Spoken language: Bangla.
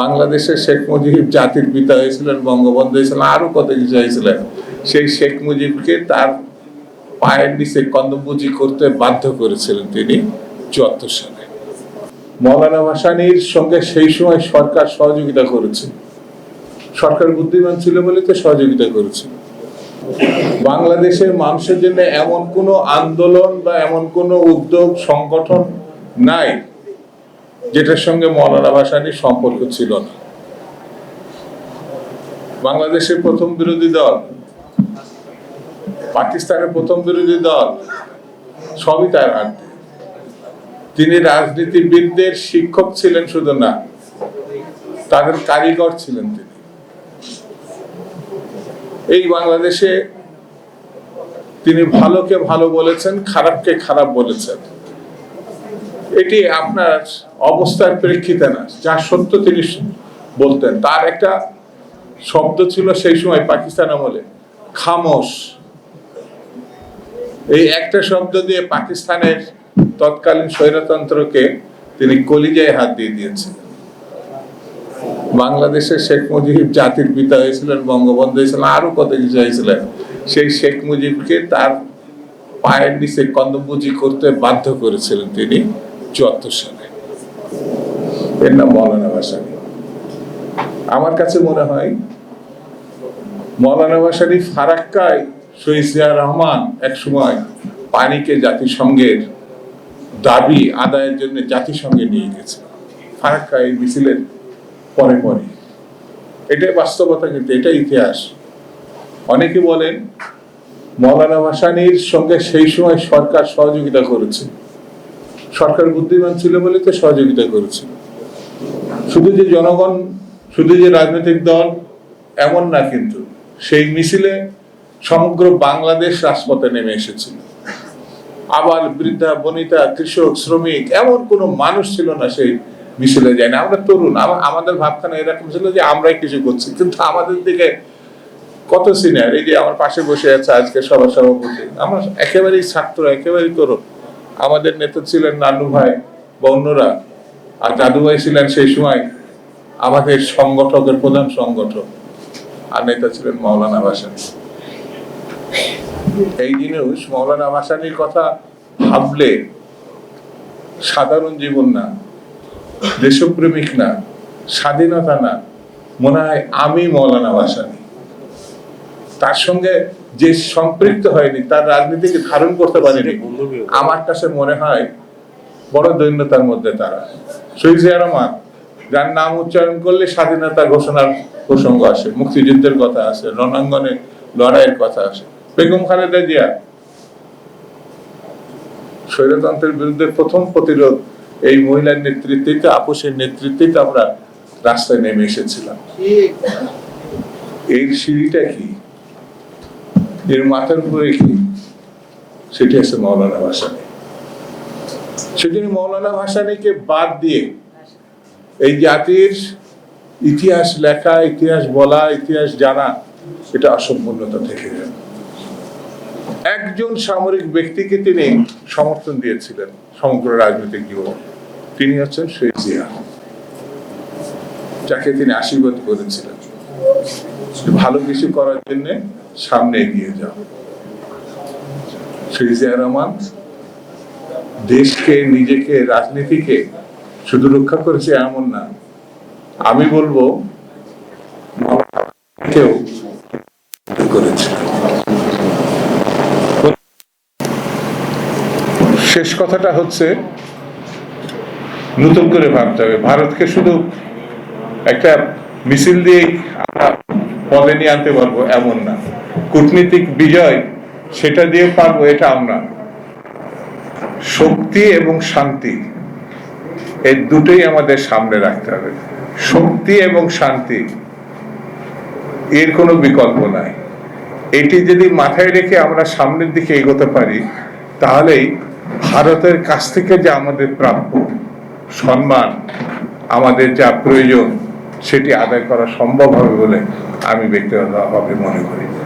বাংলাদেশের শেখ মুজিব জাতির পিতা হয়েছিলেন, বঙ্গবন্ধু হয়েছিলেন আরও কত কিছু হয়েছিলেন। সেই শেখ মুজিবকে তার পায়ের নিচে কন্দমুজি করতে বাধ্য করেছিলেন তিনি চুয়াত্তর সালে। মৌলানা ভাসানির সঙ্গে সেই সময় সরকার সহযোগিতা করেছে। সরকার বুদ্ধিমান ছিল বলে তো সহযোগিতা করেছে। বাংলাদেশের মানুষের জন্য এমন কোনো আন্দোলন বা এমন কোনো উদ্যোগ, সংগঠন নাই। যেটার সঙ্গে মৌলানা ভাসানির সম্পর্ক ছিল না। বাংলাদেশের প্রথম বিরোধী দল, পাকিস্তানের প্রথম বিরোধী দল, সবই তার হাত। তিনি রাজনীতিবিদদের শিক্ষক ছিলেন শুধু না, তাদের কারিগর ছিলেন তিনি। এই বাংলাদেশে তিনি ভালোকে ভালো বলেছেন, খারাপকে খারাপ বলেছেন। এটি আপনার অবস্থার প্রেক্ষিতে না, যা সত্য তিনি বলতেন। তার একটা শব্দ ছিল সেই সময় পাকিস্তান আমলে, খামোশ। এই একটা শব্দ দিয়ে পাকিস্তানের তৎকালীন স্বৈরতন্ত্রকে তিনি কলিজায় হাত দিয়ে দিয়েছেন। বাংলাদেশের শেখ মুজিব জাতির পিতা হয়েছিলেন, বঙ্গবন্ধু হয়েছিলেন আরও কত কিছু হয়েছিলেন। সেই শেখ মুজিবকে তার পায়ের নিচে কন্দমুজি করতে বাধ্য করেছিলেন তিনি। চুয়াত্তর সালে। এর নাম মৌলানা ভাসানী। আমার কাছে মনে হয়, মৌলানা ভাসানী ফারাক্কায় শহীদ রহমান এক সময় পানিকে জাতিসংঘের দাবি আদায়ের জন্য জাতিসংঘে নিয়ে গেছে ফারাক্কা এই মিছিলের পরে পরে। এটাই বাস্তবতা, কিন্তু এটাই ইতিহাস। অনেকে বলেন, মৌলানা ভাসানির সঙ্গে সেই সময় সরকার সহযোগিতা করেছে। সরকার বুদ্ধিমান ছিল বলে তো সহযোগিতা করেছে। শুধু যে জনগণ, শুধু যে রাজনৈতিক দল, এমন না কিন্তু, সেই মিছিলে সমগ্র বাংলাদেশ রাজপথে নেমে এসেছিল। আবার বৃদ্ধা, বনিতা, কৃষক, শ্রমিক, এমন কোনো মানুষ ছিল না সেই মিছিলে যায় না আমরা তরুণ, আমা- আমাদের ভাবখানা এরকম ছিল যে আমরাই কিছু করছি। কিন্তু আমাদের দিকে কত সিনিয়র এই যে আমার পাশে বসে আছে আজকে সভা সভাপতি আমরা একেবারেই ছাত্র, একেবারেই তরুণ। আমাদের নেতা ছিলেন নানু ভাই বা অন্যরা, আর দাদু ভাই ছিলেন সেই সময় আমাদের সংগঠকের প্রধান সংগঠক, আর নেতা ছিলেন মাওলানা ভাসানী। এই জিনিস মৌলানা ভাসানির কথা ভাবলে সাধারণ জীবন না, দেশপ্রেমিক না, স্বাধীনতা না, মনে হয় আমি মৌলানা ভাসানি। তার সঙ্গে যে সম্পৃক্ত হয়নি তার রাজনীতিকে ধারণ করতে পারেনি। আমার কাছে মনে হয় বড় দৈন্যতার মধ্যে তারা। শহীদ জিয়া রহমান যার নাম উচ্চারণ করলে স্বাধীনতা ঘোষণার প্রসঙ্গ আসে মুক্তিযুদ্ধের কথা আসে রণাঙ্গনে লড়াইয়ের কথা আসে। বেগম খালেদা জিয়া স্বৈরতন্ত্রের বিরুদ্ধে প্রথম প্রতিরোধ এই মহিলার নেতৃত্বে তো আপোষের নেতৃত্বে তো আমরা রাস্তায় নেমে এসেছিলাম। এর সিঁড়িটা কি? এর মাথার উপরে কি? সেটি হচ্ছে মৌলানা ভাসানী। সেজন্য মৌলানা ভাসানীকে বাদ দিয়ে এই জাতির ইতিহাস লেখা, ইতিহাস বলা, ইতিহাস জানা, এটা অসম্পূর্ণতা থেকে যাবে একজন সামরিক ব্যক্তিকে তিনি সমর্থন দিয়েছিলেন, সমগ্র রাজনৈতিক জীবন। তিনি হচ্ছেন শেখ জিয়া। যাকে তিনি আশীর্বাদ করেছিলেন। ভালো কিছু করার জন্য সামনে এগিয়ে যাও। জিয়া রহমান, দেশকে, নিজেকে, রাজনীতিকে শুধু রক্ষা করেছে এমন না। আমি বলব কেউ করেছে। শেষ কথাটা হচ্ছে, নতুন করে ভাবতে হবে। ভারতকে শুধু একটা মিছিল দিয়ে আমরা নিয়ে আনতে পারব এমন না। কূটনীতিক বিজয়, সেটা দিয়ে পারব, এটা আমরা। শক্তি এবং শান্তি এই দুটোই আমাদের সামনে রাখতে হবে। শক্তি এবং শান্তি, এর কোনো বিকল্প নাই। এটি যদি মাথায় রেখে আমরা সামনের দিকে এগোতে পারি, তাহলেই ভারতের কাছ থেকে যে আমাদের প্রাপ্য সম্মান, আমাদের যা প্রয়োজন, সেটি আদায় করা সম্ভব হবে বলে আমি ব্যক্তিগতভাবে মনে করি।